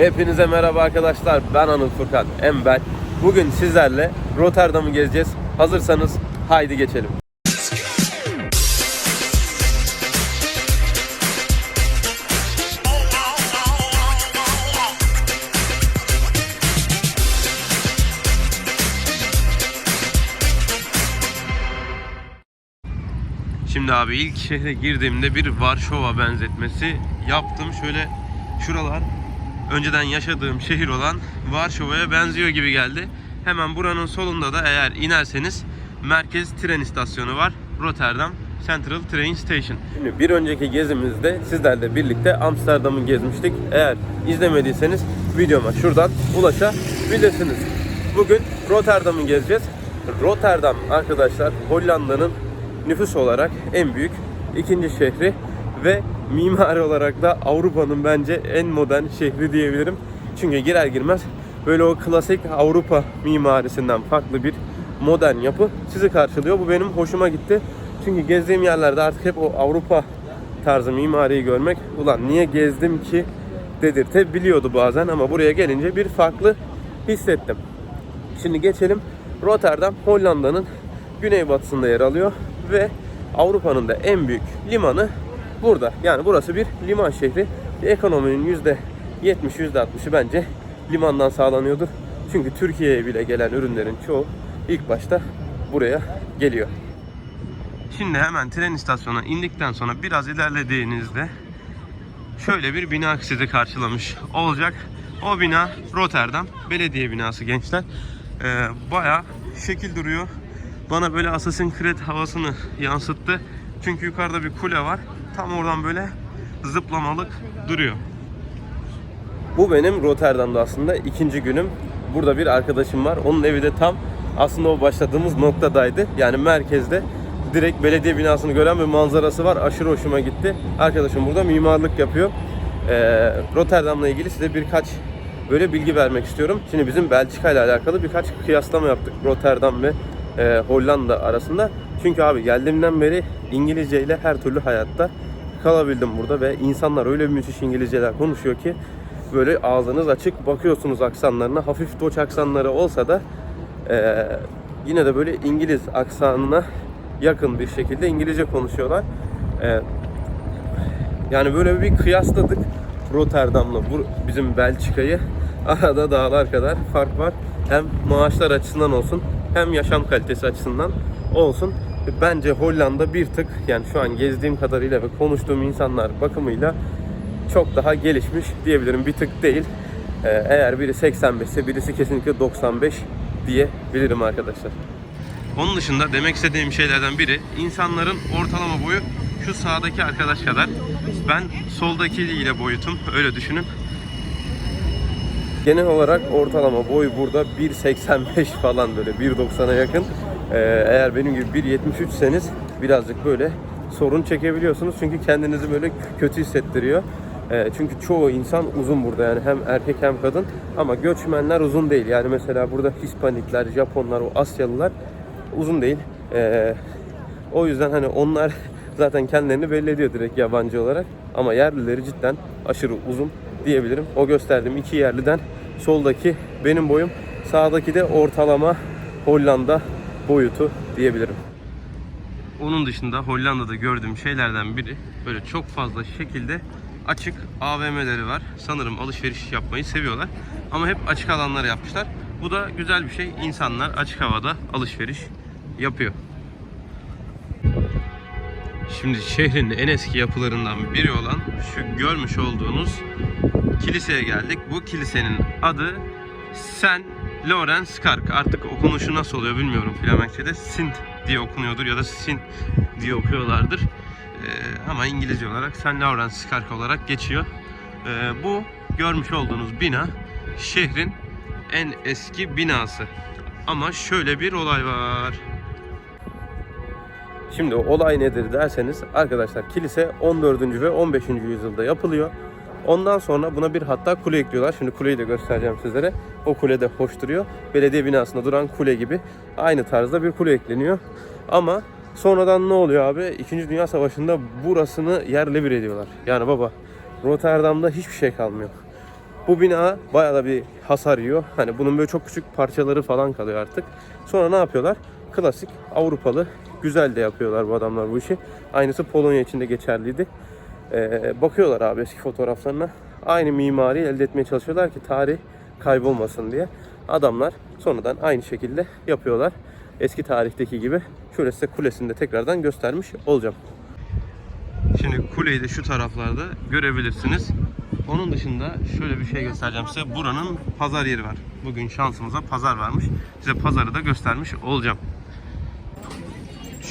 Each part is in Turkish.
Hepinize merhaba arkadaşlar. Ben Anıl Furkan Embel. Bugün sizlerle Rotterdam'ı gezeceğiz. Hazırsanız haydi geçelim. Şimdi abi ilk şehre girdiğimde bir Varşova benzetmesi yaptım. Şöyle şuralar önceden yaşadığım şehir olan Varşova'ya benziyor gibi geldi. Hemen buranın solunda da eğer inerseniz merkez tren istasyonu var. Rotterdam Central Train Station. Şimdi bir önceki gezimizde sizlerle birlikte Amsterdam'ı gezmiştik. Eğer izlemediyseniz videoma şuradan ulaşabilirsiniz. Bugün Rotterdam'ı gezeceğiz. Rotterdam arkadaşlar Hollanda'nın nüfus olarak en büyük ikinci şehri ve mimari olarak da Avrupa'nın bence en modern şehri diyebilirim. Çünkü girer girmez böyle o klasik Avrupa mimarisinden farklı bir modern yapı sizi karşılıyor. Bu benim hoşuma gitti. Çünkü gezdiğim yerlerde artık hep o Avrupa tarzı mimariyi görmek ulan niye gezdim ki dedirtebiliyordu bazen ama buraya gelince bir farklı hissettim. Şimdi geçelim. Rotterdam Hollanda'nın güneybatısında yer alıyor ve Avrupa'nın da en büyük limanı burada. Yani burası bir liman şehri. Ekonominin %70 %60'ı bence limandan sağlanıyordur. Çünkü Türkiye'ye bile gelen ürünlerin çoğu ilk başta buraya geliyor. Şimdi hemen tren istasyonuna indikten sonra biraz ilerlediğinizde şöyle bir bina sizi karşılamış olacak. O bina Rotterdam Belediye binası gençler. Ee, Baya şekil duruyor. Bana böyle Assassin's Creed havasını yansıttı. Çünkü yukarıda bir kule var. Tam oradan böyle zıplamalık duruyor. Bu benim Rotterdam'da aslında ikinci günüm. Burada bir arkadaşım var. Onun evi de tam aslında o başladığımız noktadaydı. Yani merkezde direkt belediye binasını gören bir manzarası var. Aşırı hoşuma gitti. Arkadaşım burada mimarlık yapıyor. Ee, Rotterdam'la ilgili size birkaç böyle bilgi vermek istiyorum. Şimdi bizim Belçika ile alakalı birkaç kıyaslama yaptık Rotterdam ve e, Hollanda arasında. Çünkü abi geldiğimden beri İngilizce ile her türlü hayatta kalabildim burada ve insanlar öyle müthiş İngilizceler konuşuyor ki böyle ağzınız açık bakıyorsunuz aksanlarına. Hafif doç aksanları olsa da e, yine de böyle İngiliz aksanına yakın bir şekilde İngilizce konuşuyorlar. E, yani böyle bir kıyasladık Rotterdam'la bu bizim Belçika'yı. Arada dağlar kadar fark var. Hem maaşlar açısından olsun hem yaşam kalitesi açısından olsun. Bence Hollanda bir tık yani şu an gezdiğim kadarıyla ve konuştuğum insanlar bakımıyla çok daha gelişmiş diyebilirim. Bir tık değil. Ee, eğer biri 85 ise birisi kesinlikle 95 diyebilirim arkadaşlar. Onun dışında demek istediğim şeylerden biri insanların ortalama boyu şu sağdaki arkadaş kadar. Ben soldaki ile boyutum öyle düşünün. Genel olarak ortalama boy burada 1.85 falan böyle 1.90'a yakın. Ee, eğer benim gibi 1.73'seniz birazcık böyle sorun çekebiliyorsunuz. Çünkü kendinizi böyle kötü hissettiriyor. Ee, çünkü çoğu insan uzun burada yani hem erkek hem kadın ama göçmenler uzun değil. Yani mesela burada Hispanikler, Japonlar, o Asyalılar uzun değil. Ee, o yüzden hani onlar zaten kendilerini belli ediyor direkt yabancı olarak. Ama yerlileri cidden aşırı uzun diyebilirim. O gösterdiğim iki yerliden soldaki benim boyum, sağdaki de ortalama Hollanda boyutu diyebilirim. Onun dışında Hollanda'da gördüğüm şeylerden biri böyle çok fazla şekilde açık AVM'leri var. Sanırım alışveriş yapmayı seviyorlar. Ama hep açık alanlar yapmışlar. Bu da güzel bir şey. İnsanlar açık havada alışveriş yapıyor. Şimdi şehrin en eski yapılarından biri olan şu görmüş olduğunuz kiliseye geldik. Bu kilisenin adı Saint Lawrence Kark. Artık okunuşu nasıl oluyor bilmiyorum Flemenkçe'de. Sint diye okunuyordur ya da Sint diye okuyorlardır. Ee, ama İngilizce olarak Saint Lawrence Kark olarak geçiyor. Ee, bu görmüş olduğunuz bina şehrin en eski binası. Ama şöyle bir olay var. Şimdi olay nedir derseniz arkadaşlar kilise 14. ve 15. yüzyılda yapılıyor. Ondan sonra buna bir hatta kule ekliyorlar. Şimdi kuleyi de göstereceğim sizlere. O kule de hoş duruyor. Belediye binasında duran kule gibi aynı tarzda bir kule ekleniyor. Ama sonradan ne oluyor abi? İkinci Dünya Savaşı'nda burasını yerle bir ediyorlar. Yani baba Rotterdam'da hiçbir şey kalmıyor. Bu bina bayağı da bir hasar yiyor. Hani bunun böyle çok küçük parçaları falan kalıyor artık. Sonra ne yapıyorlar? Klasik Avrupalı güzel de yapıyorlar bu adamlar bu işi. Aynısı Polonya için de geçerliydi. Ee, bakıyorlar abi eski fotoğraflarına. Aynı mimari elde etmeye çalışıyorlar ki tarih kaybolmasın diye. Adamlar sonradan aynı şekilde yapıyorlar. Eski tarihteki gibi. Şöyle size kulesini de tekrardan göstermiş olacağım. Şimdi kuleyi de şu taraflarda görebilirsiniz. Onun dışında şöyle bir şey göstereceğim size. Buranın pazar yeri var. Bugün şansımıza pazar varmış. Size pazarı da göstermiş olacağım.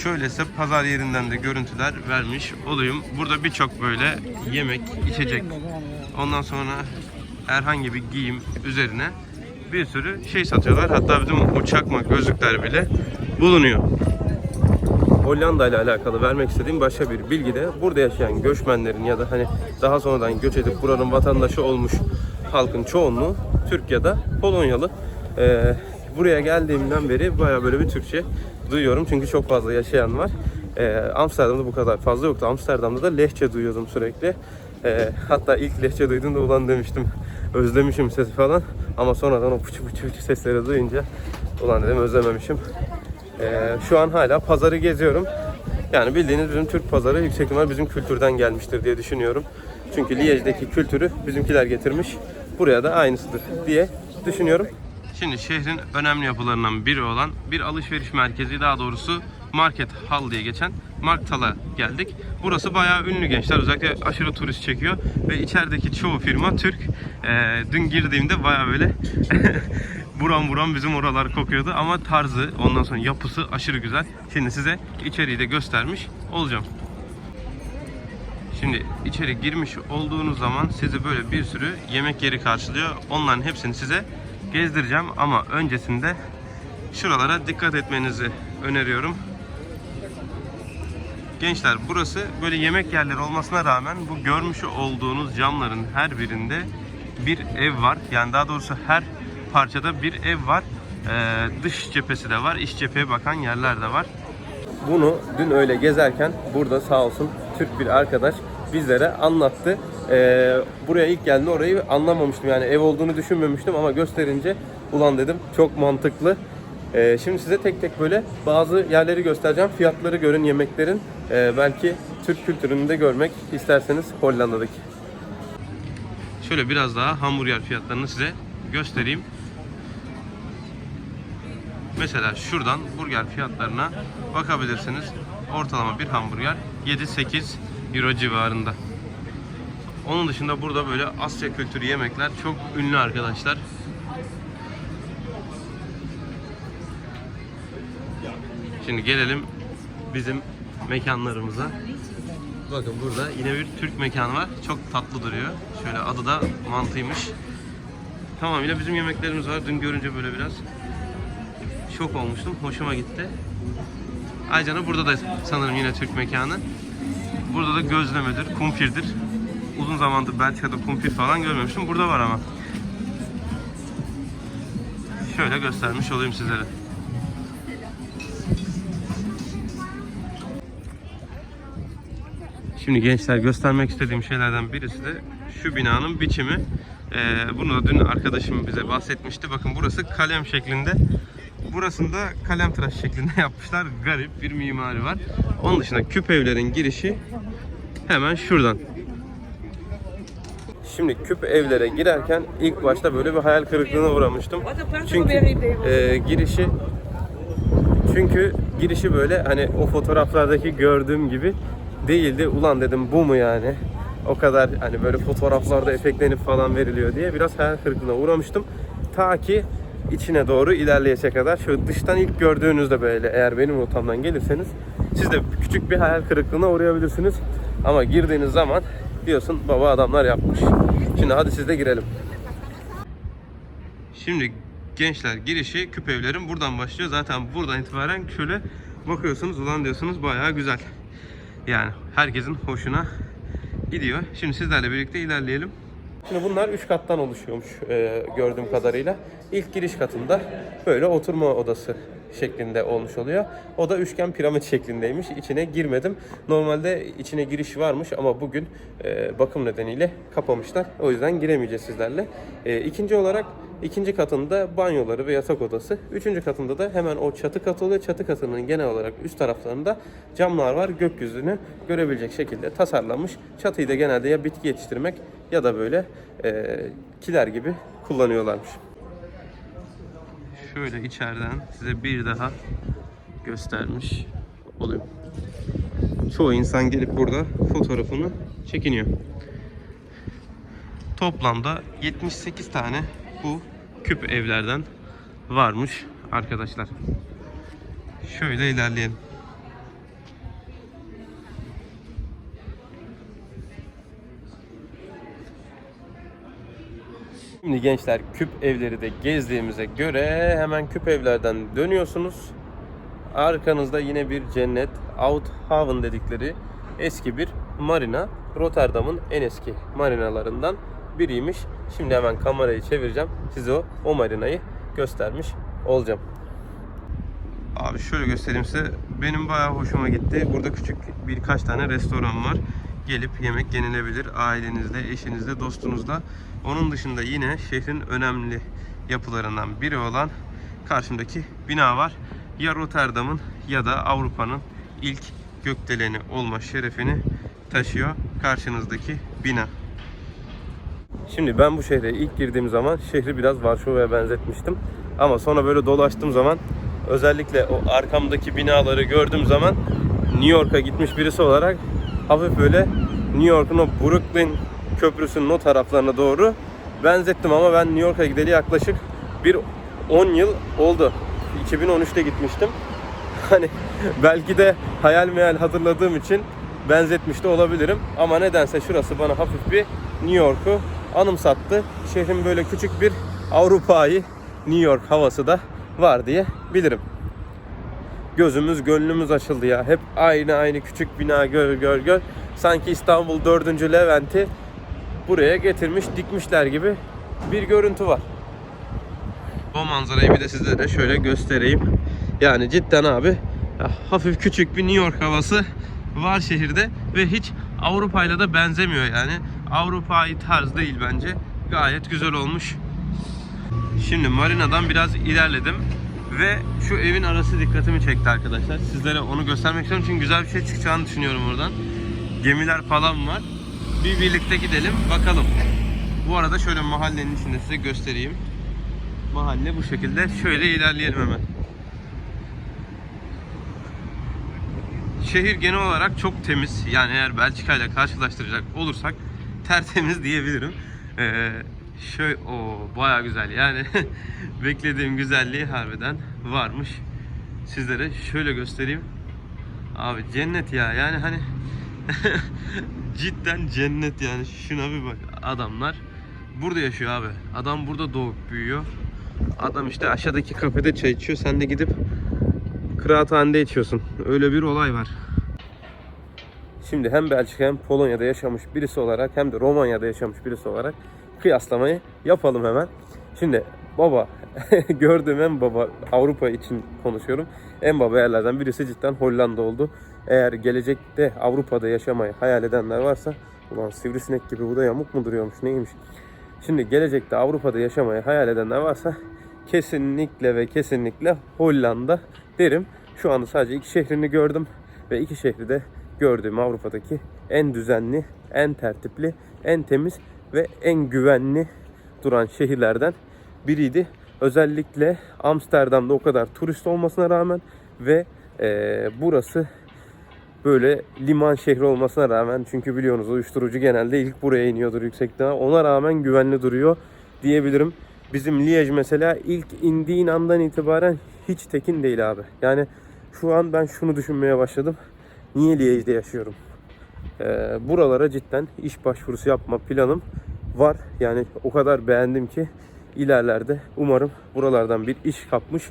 Şöyle size pazar yerinden de görüntüler vermiş olayım. Burada birçok böyle yemek, içecek, ondan sonra herhangi bir giyim üzerine bir sürü şey satıyorlar. Hatta bizim uçakma gözlükler bile bulunuyor. Hollanda ile alakalı vermek istediğim başka bir bilgi de burada yaşayan göçmenlerin ya da hani daha sonradan göç edip buranın vatandaşı olmuş halkın çoğunluğu Türk ya da Polonyalı. Ee, buraya geldiğimden beri baya böyle bir Türkçe duyuyorum çünkü çok fazla yaşayan var. Ee, Amsterdam'da bu kadar fazla yoktu. Amsterdam'da da lehçe duyuyordum sürekli. Ee, hatta ilk lehçe duyduğumda ulan demiştim özlemişim sesi falan. Ama sonradan o pıçı pıçı pıçı sesleri duyunca ulan dedim özlememişim. Ee, şu an hala pazarı geziyorum. Yani bildiğiniz bizim Türk pazarı yüksek ihtimal bizim kültürden gelmiştir diye düşünüyorum. Çünkü Liège'deki kültürü bizimkiler getirmiş. Buraya da aynısıdır diye düşünüyorum. Şimdi şehrin önemli yapılarından biri olan bir alışveriş merkezi daha doğrusu Market Hall diye geçen Marktal'a geldik. Burası bayağı ünlü gençler. Özellikle aşırı turist çekiyor ve içerideki çoğu firma Türk. Ee, dün girdiğimde bayağı böyle buram buram bizim oralar kokuyordu ama tarzı ondan sonra yapısı aşırı güzel. Şimdi size içeriği de göstermiş olacağım. Şimdi içeri girmiş olduğunuz zaman sizi böyle bir sürü yemek yeri karşılıyor. Onların hepsini size gezdireceğim ama öncesinde şuralara dikkat etmenizi öneriyorum. Gençler burası böyle yemek yerleri olmasına rağmen bu görmüş olduğunuz camların her birinde bir ev var. Yani daha doğrusu her parçada bir ev var. Ee, dış cephesi de var. iç cepheye bakan yerler de var. Bunu dün öyle gezerken burada sağ olsun Türk bir arkadaş bizlere anlattı. Ee, buraya ilk geldiğinde orayı anlamamıştım. Yani ev olduğunu düşünmemiştim ama gösterince ulan dedim çok mantıklı. Ee, şimdi size tek tek böyle bazı yerleri göstereceğim. Fiyatları görün yemeklerin. Ee, belki Türk kültürünü de görmek isterseniz Hollanda'daki. Şöyle biraz daha hamburger fiyatlarını size göstereyim. Mesela şuradan burger fiyatlarına bakabilirsiniz. Ortalama bir hamburger 7-8 euro civarında. Onun dışında burada böyle Asya kültürü yemekler çok ünlü arkadaşlar. Şimdi gelelim bizim mekanlarımıza. Bakın burada yine bir Türk mekanı var. Çok tatlı duruyor. Şöyle adı da mantıymış. Tamamıyla bizim yemeklerimiz var. Dün görünce böyle biraz şok olmuştum. Hoşuma gitti. Aycan'a burada da sanırım yine Türk mekanı. Burada da gözlemedir, kumpirdir. Uzun zamandır Belçika'da kumpir falan görmemiştim. Burada var ama. Şöyle göstermiş olayım sizlere. Şimdi gençler göstermek istediğim şeylerden birisi de şu binanın biçimi. Ee, bunu da dün arkadaşım bize bahsetmişti. Bakın burası kalem şeklinde. Burasında kalem tıraş şeklinde yapmışlar. Garip bir mimari var. Onun dışında küp evlerin girişi hemen şuradan. Şimdi küp evlere girerken ilk başta böyle bir hayal kırıklığına uğramıştım. Çünkü e, girişi çünkü girişi böyle hani o fotoğraflardaki gördüğüm gibi değildi. Ulan dedim bu mu yani? O kadar hani böyle fotoğraflarda efektlenip falan veriliyor diye biraz hayal kırıklığına uğramıştım. Ta ki içine doğru ilerleyecek kadar. Şöyle dıştan ilk gördüğünüzde böyle eğer benim rotamdan gelirseniz siz de küçük bir hayal kırıklığına uğrayabilirsiniz. Ama girdiğiniz zaman diyorsun baba adamlar yapmış. Şimdi hadi siz de girelim. Şimdi gençler girişi küp evlerin buradan başlıyor. Zaten buradan itibaren şöyle bakıyorsunuz ulan diyorsunuz bayağı güzel. Yani herkesin hoşuna gidiyor. Şimdi sizlerle birlikte ilerleyelim. Şimdi bunlar 3 kattan oluşuyormuş e, gördüğüm kadarıyla. İlk giriş katında böyle oturma odası şeklinde olmuş oluyor. O da üçgen piramit şeklindeymiş. İçine girmedim. Normalde içine giriş varmış ama bugün e, bakım nedeniyle kapamışlar. O yüzden giremeyeceğiz sizlerle. E, ikinci olarak ikinci katında banyoları ve yatak odası. Üçüncü katında da hemen o çatı katı oluyor. Çatı katının genel olarak üst taraflarında camlar var. Gökyüzünü görebilecek şekilde tasarlanmış. Çatıyı da genelde ya bitki yetiştirmek ya da böyle e, kiler gibi kullanıyorlarmış. Şöyle içeriden size bir daha göstermiş olayım. Çoğu insan gelip burada fotoğrafını çekiniyor. Toplamda 78 tane bu küp evlerden varmış arkadaşlar. Şöyle ilerleyelim. Şimdi gençler küp evleri de gezdiğimize göre hemen küp evlerden dönüyorsunuz. Arkanızda yine bir cennet, Oudhaven dedikleri eski bir marina. Rotterdam'ın en eski marinalarından biriymiş. Şimdi hemen kamerayı çevireceğim. Size o, o marinayı göstermiş olacağım. Abi şöyle göstereyim size. Benim bayağı hoşuma gitti. Burada küçük birkaç tane restoran var. Gelip yemek yenilebilir ailenizle, eşinizle, dostunuzla. Onun dışında yine şehrin önemli yapılarından biri olan karşımdaki bina var. Ya Rotterdam'ın ya da Avrupa'nın ilk gökdeleni olma şerefini taşıyor karşınızdaki bina. Şimdi ben bu şehre ilk girdiğim zaman şehri biraz Varşova'ya benzetmiştim. Ama sonra böyle dolaştığım zaman özellikle o arkamdaki binaları gördüğüm zaman New York'a gitmiş birisi olarak hafif böyle New York'un o Brooklyn köprüsünün o taraflarına doğru benzettim ama ben New York'a gideli yaklaşık bir 10 yıl oldu. 2013'te gitmiştim. Hani belki de hayal meyal hatırladığım için benzetmiş de olabilirim. Ama nedense şurası bana hafif bir New York'u anımsattı. Şehrin böyle küçük bir Avrupa'yı New York havası da var diye bilirim. Gözümüz gönlümüz açıldı ya. Hep aynı aynı küçük bina gör gör gör. Sanki İstanbul 4. Levent'i buraya getirmiş dikmişler gibi bir görüntü var. O manzarayı bir de sizlere şöyle göstereyim. Yani cidden abi hafif küçük bir New York havası var şehirde ve hiç Avrupa'yla da benzemiyor yani. Avrupa'yı tarz değil bence. Gayet güzel olmuş. Şimdi marinadan biraz ilerledim ve şu evin arası dikkatimi çekti arkadaşlar. Sizlere onu göstermek istiyorum çünkü güzel bir şey çıkacağını düşünüyorum oradan. Gemiler falan var. Bir birlikte gidelim bakalım. Bu arada şöyle mahallenin içinde size göstereyim. Mahalle bu şekilde. Şöyle ilerleyelim hemen. Şehir genel olarak çok temiz. Yani eğer Belçika ile karşılaştıracak olursak tertemiz diyebilirim. Ee, şöyle o baya güzel. Yani beklediğim güzelliği harbiden varmış. Sizlere şöyle göstereyim. Abi cennet ya. Yani hani cidden cennet yani. Şuna bir bak. Adamlar burada yaşıyor abi. Adam burada doğup büyüyor. Adam işte aşağıdaki kafede çay içiyor. Sen de gidip kıraathanede içiyorsun. Öyle bir olay var. Şimdi hem Belçika hem Polonya'da yaşamış birisi olarak hem de Romanya'da yaşamış birisi olarak kıyaslamayı yapalım hemen. Şimdi baba gördüğüm en baba Avrupa için konuşuyorum. En baba yerlerden birisi cidden Hollanda oldu. Eğer gelecekte Avrupa'da yaşamayı hayal edenler varsa ulan sivrisinek gibi bu da yamuk mu duruyormuş neymiş. Şimdi gelecekte Avrupa'da yaşamayı hayal edenler varsa kesinlikle ve kesinlikle Hollanda derim. Şu anda sadece iki şehrini gördüm ve iki şehri de gördüğüm Avrupa'daki en düzenli, en tertipli, en temiz ve en güvenli duran şehirlerden biriydi. Özellikle Amsterdam'da o kadar turist olmasına rağmen ve eee, burası böyle liman şehri olmasına rağmen çünkü biliyorsunuz uyuşturucu genelde ilk buraya iniyordur yüksekten. Ona rağmen güvenli duruyor diyebilirim. Bizim Liège mesela ilk indiğin andan itibaren hiç tekin değil abi. Yani şu an ben şunu düşünmeye başladım. Niye Liège'de yaşıyorum? Ee, buralara cidden iş başvurusu yapma planım var. Yani o kadar beğendim ki ilerlerde umarım buralardan bir iş kapmış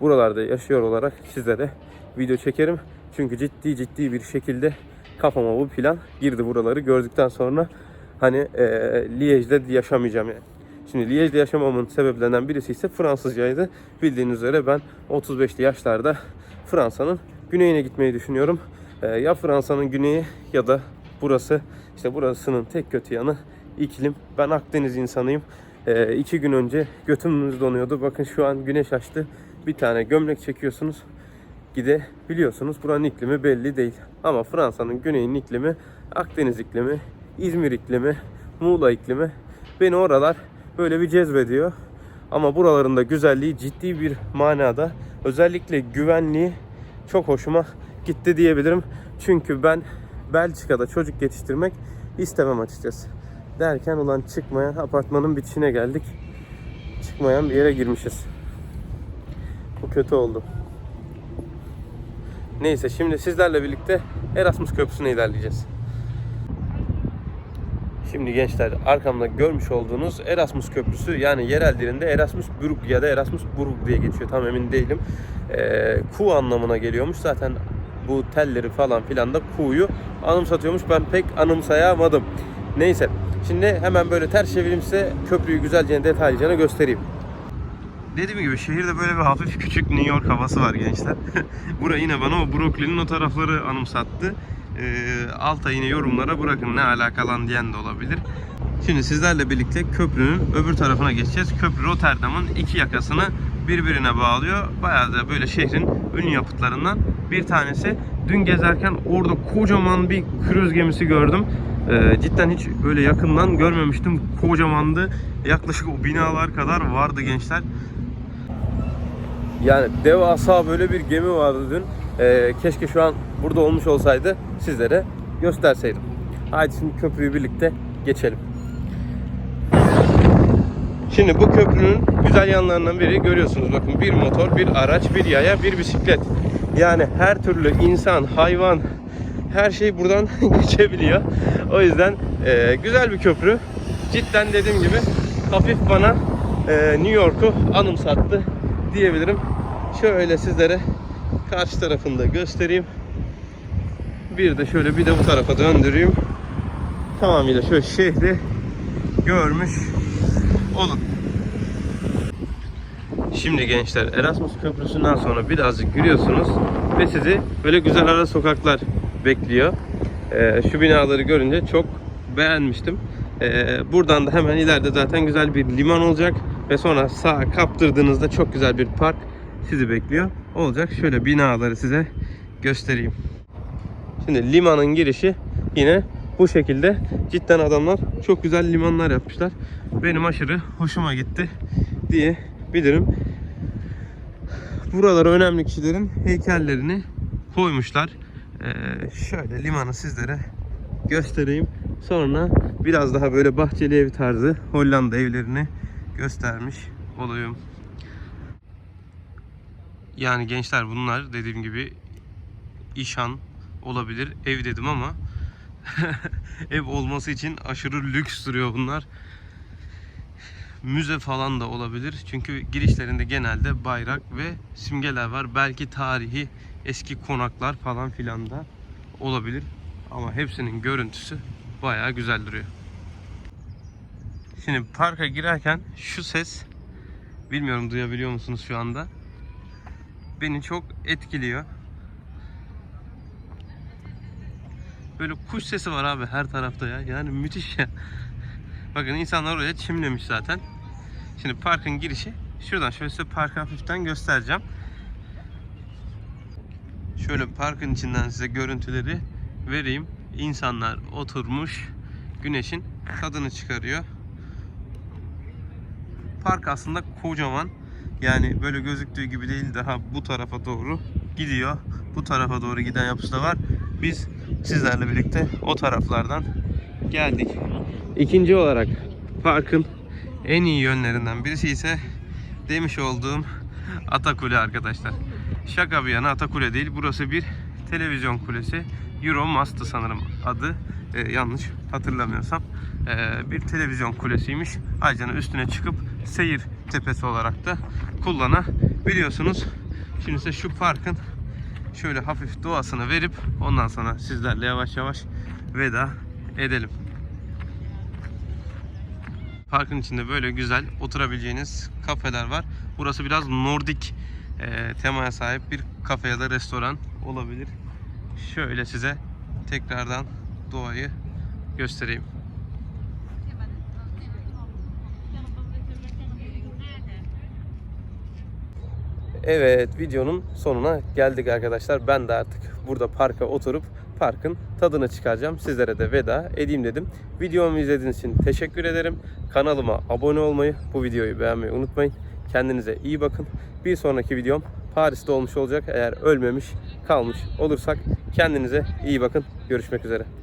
buralarda yaşıyor olarak sizlere video çekerim. Çünkü ciddi ciddi bir şekilde kafama bu plan girdi buraları gördükten sonra hani e, Liège'de yaşamayacağım yani. Şimdi Liège'de yaşamamın sebeplerinden birisi ise Fransızcaydı. Bildiğiniz üzere ben 35'li yaşlarda Fransa'nın güneyine gitmeyi düşünüyorum. Ee, ya Fransa'nın güneyi ya da burası. İşte burasının tek kötü yanı iklim. Ben Akdeniz insanıyım. Ee, iki gün önce götümüz donuyordu. Bakın şu an güneş açtı. Bir tane gömlek çekiyorsunuz. Gide biliyorsunuz buranın iklimi belli değil. Ama Fransa'nın güneyinin iklimi Akdeniz iklimi, İzmir iklimi, Muğla iklimi beni oralar böyle bir cezbediyor. Ama buraların da güzelliği ciddi bir manada özellikle güvenliği çok hoşuma gitti diyebilirim. Çünkü ben Belçika'da çocuk yetiştirmek istemem açıkçası. Derken ulan çıkmayan apartmanın bitişine geldik. Çıkmayan bir yere girmişiz. Bu kötü oldu. Neyse şimdi sizlerle birlikte Erasmus Köprüsü'ne ilerleyeceğiz. Şimdi gençler arkamda görmüş olduğunuz Erasmus Köprüsü yani yerel dilinde Erasmus Brug ya da Erasmus Brug diye geçiyor tam emin değilim. Ee, ku anlamına geliyormuş zaten bu telleri falan filan da kuyu anımsatıyormuş ben pek anımsayamadım. Neyse şimdi hemen böyle ters çevireyim size köprüyü güzelce detaylıca göstereyim. Dediğim gibi şehirde böyle bir hafif küçük New York havası var gençler. Bura yine bana o Brooklyn'in o tarafları anımsattı. Ee, alta yine yorumlara bırakın ne alakalan diyen de olabilir. Şimdi sizlerle birlikte köprünün öbür tarafına geçeceğiz. Köprü Rotterdam'ın iki yakasını birbirine bağlıyor. Bayağı da böyle şehrin ünlü yapıtlarından bir tanesi. Dün gezerken orada kocaman bir kruz gemisi gördüm. Ee, cidden hiç böyle yakından görmemiştim. Kocamandı. Yaklaşık o binalar kadar vardı gençler. Yani devasa böyle bir gemi vardı dün. Ee, keşke şu an burada olmuş olsaydı sizlere gösterseydim. Haydi şimdi köprüyü birlikte geçelim. Şimdi bu köprünün güzel yanlarından biri görüyorsunuz bakın bir motor, bir araç, bir yaya, bir bisiklet. Yani her türlü insan, hayvan her şey buradan geçebiliyor. O yüzden e, güzel bir köprü. Cidden dediğim gibi hafif bana e, New York'u anımsattı diyebilirim. Şöyle sizlere karşı tarafını da göstereyim. Bir de şöyle bir de bu tarafa döndüreyim. Tamamıyla şöyle şehri görmüş olun. Şimdi gençler Erasmus Köprüsü'nden sonra birazcık yürüyorsunuz ve sizi böyle güzel ara sokaklar bekliyor. Ee, şu binaları görünce çok beğenmiştim. Ee, buradan da hemen ileride zaten güzel bir liman olacak ve sonra sağa kaptırdığınızda çok güzel bir park sizi bekliyor. Olacak. Şöyle binaları size göstereyim. Şimdi limanın girişi yine bu şekilde. Cidden adamlar çok güzel limanlar yapmışlar. Benim aşırı hoşuma gitti diyebilirim. Buralara önemli kişilerin heykellerini koymuşlar. Ee, şöyle limanı sizlere göstereyim. Sonra biraz daha böyle bahçeli ev tarzı Hollanda evlerini göstermiş olayım. Yani gençler bunlar dediğim gibi işan olabilir. Ev dedim ama ev olması için aşırı lüks duruyor bunlar. Müze falan da olabilir. Çünkü girişlerinde genelde bayrak ve simgeler var. Belki tarihi eski konaklar falan filan da olabilir. Ama hepsinin görüntüsü bayağı güzel duruyor. Şimdi parka girerken şu ses bilmiyorum duyabiliyor musunuz şu anda? Beni çok etkiliyor. Böyle kuş sesi var abi her tarafta ya. Yani müthiş ya. Bakın insanlar oraya çimlemiş zaten. Şimdi parkın girişi şuradan şöyle size parkı hafiften göstereceğim. Şöyle parkın içinden size görüntüleri vereyim. İnsanlar oturmuş güneşin tadını çıkarıyor. Park aslında kocaman. Yani böyle gözüktüğü gibi değil daha bu tarafa doğru gidiyor. Bu tarafa doğru giden yapısı da var. Biz sizlerle birlikte o taraflardan geldik. İkinci olarak parkın en iyi yönlerinden birisi ise demiş olduğum Atakule arkadaşlar. Şaka bir yana Atakule değil. Burası bir televizyon kulesi. Euromast'ı sanırım adı. Ee, yanlış hatırlamıyorsam. Ee, bir televizyon kulesiymiş. Ayrıca üstüne çıkıp seyir tepesi olarak da kullanabiliyorsunuz. Şimdi ise şu parkın şöyle hafif doğasını verip ondan sonra sizlerle yavaş yavaş veda edelim. Parkın içinde böyle güzel oturabileceğiniz kafeler var. Burası biraz Nordik e, temaya sahip bir kafe ya da restoran olabilir. Şöyle size tekrardan doğayı göstereyim. Evet videonun sonuna geldik arkadaşlar. Ben de artık burada parka oturup parkın tadını çıkaracağım. Sizlere de veda edeyim dedim. Videomu izlediğiniz için teşekkür ederim. Kanalıma abone olmayı, bu videoyu beğenmeyi unutmayın. Kendinize iyi bakın. Bir sonraki videom Paris'te olmuş olacak. Eğer ölmemiş kalmış olursak kendinize iyi bakın. Görüşmek üzere.